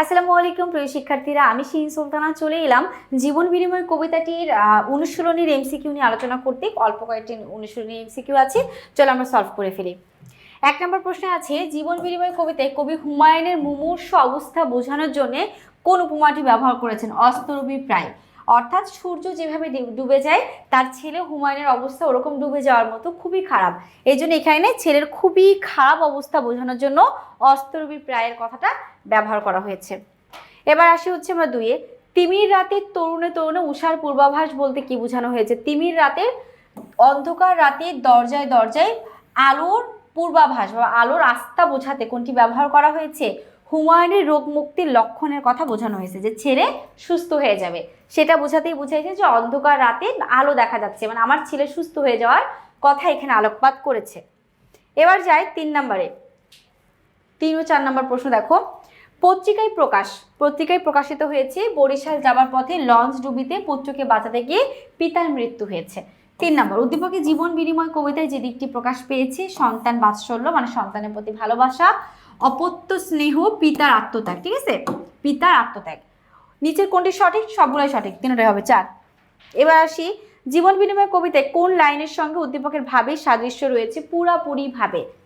আসসালামু আলাইকুম, প্রিয় শিক্ষার্থীরা। আমি শিন সুলতানা, চলে এলাম জীবন বিনিময় কবিতাটির অনুশীলনীর এমসিকিউ নিয়ে আলোচনা করতে। অল্প কয়েকটি অনুশীলনী এমসিকিউ আছে। চলো আমরা সলভ করে ফেলি। এক নম্বর প্রশ্নে আছে, জীবন বিনিময় কবিতায় কবি হুমায়ুনের মুমূর্ষ অবস্থা বোঝানোর জন্য কোন উপমাটি ব্যবহার করেছেন? অস্তরূপী প্রায়। অর্থাৎ সূর্য যেভাবে ডুবে যায়, তার ছেলে হুমায়ুনের অবস্থা ওরকম ডুবে যাওয়ার মতো খুবই খারাপ। এই জন্য এখানে ছেলের খুবই খারাপ অবস্থা বোঝানোর জন্য অস্তরবি প্রায়ের কথাটা ব্যবহার করা হয়েছে। এবার আসি হচ্ছে আমরা দুইয়ে। তিমির রাতে তরুণে তরুণে উষার পূর্বাভাস বলতে কি বোঝানো হয়েছে? তিমির রাতের অন্ধকার রাতে দরজায় দরজায় আলোর পূর্বাভাস বা আলোর আস্থা বোঝাতে কোনটি ব্যবহার করা হয়েছে? হুমায়ুনের রোগ মুক্তির লক্ষণের কথা বোঝানো হয়েছে, যে ছেলে সুস্থ হয়ে যাবে। সেটা বোঝাতেই বোঝাইছে যে অন্ধকার রাতে আলো দেখা যাচ্ছে। মানে আমার ছেলে সুস্থ হয়ে যাওয়ার কথা এখানে আলোকপাত করেছে। এবার যাই তিন নম্বরে। তিন ও চার নম্বর প্রশ্ন দেখো। পত্রিকায় প্রকাশ। পত্রিকায় প্রকাশিত হয়েছে, বরিশাল যাবার পথে লঞ্চ ডুবিতে পুত্রকে বাঁচাতে গিয়ে পিতার মৃত্যু হয়েছে। তিন নম্বর উদ্দীপকের জীবন বিনিময় কবিতায় যে দিকটি প্রকাশ পেয়েছে সন্তান বাৎসল্য মানে সন্তানের প্রতি ভালোবাসা অপত্য স্নেহ পিতার আত্মত্যাগ ঠিক আছে? পিতার আত্মত্যাগ। নিচের কোনটি সঠিক? সবগুলোই সঠিক। তিনটাই হবে। চার। এবার আসি জীবন বিনিময় কবিতায় কোন লাইনের সঙ্গে উদ্দীপকের ভাবে সাদৃশ্য রয়েছে? পুরাপুরি ভাবে আহ,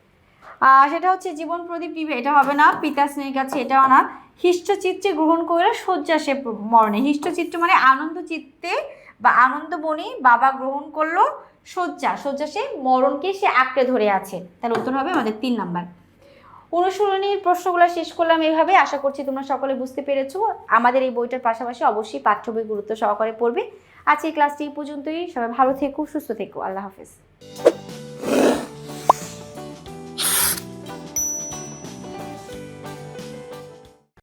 সেটা হচ্ছে জীবন প্রদীপ দিবে, এটা হবে না, পিতা স্নেহের কাছে এটাও না। হিষ্টচিত্রে গ্রহণ করলে শয্যা সে মরণে। হিষ্টচিত্র মানে আনন্দ চিত্তে বা আনন্দ বাবা গ্রহণ করল শয্যা। শয্যা সে মরণকে সে আঁকড়ে ধরে আছে। তাহলে উত্তর হবে আমাদের তিন নাম্বার। অনুশীলনীর প্রশ্নগুলো শেষ করলাম এইভাবে আশা করছি তোমরা সকলে বুঝতে পেরেছ। আমাদের এই বইটার পাশাপাশি অবশ্যই পাঠ্য বই গুরুত্ব সহকারে পড়বে। আজকে ক্লাসটি এই পর্যন্তই। সবাই ভালো থেকো, সুস্থ থেকো। আল্লাহ হাফেজ।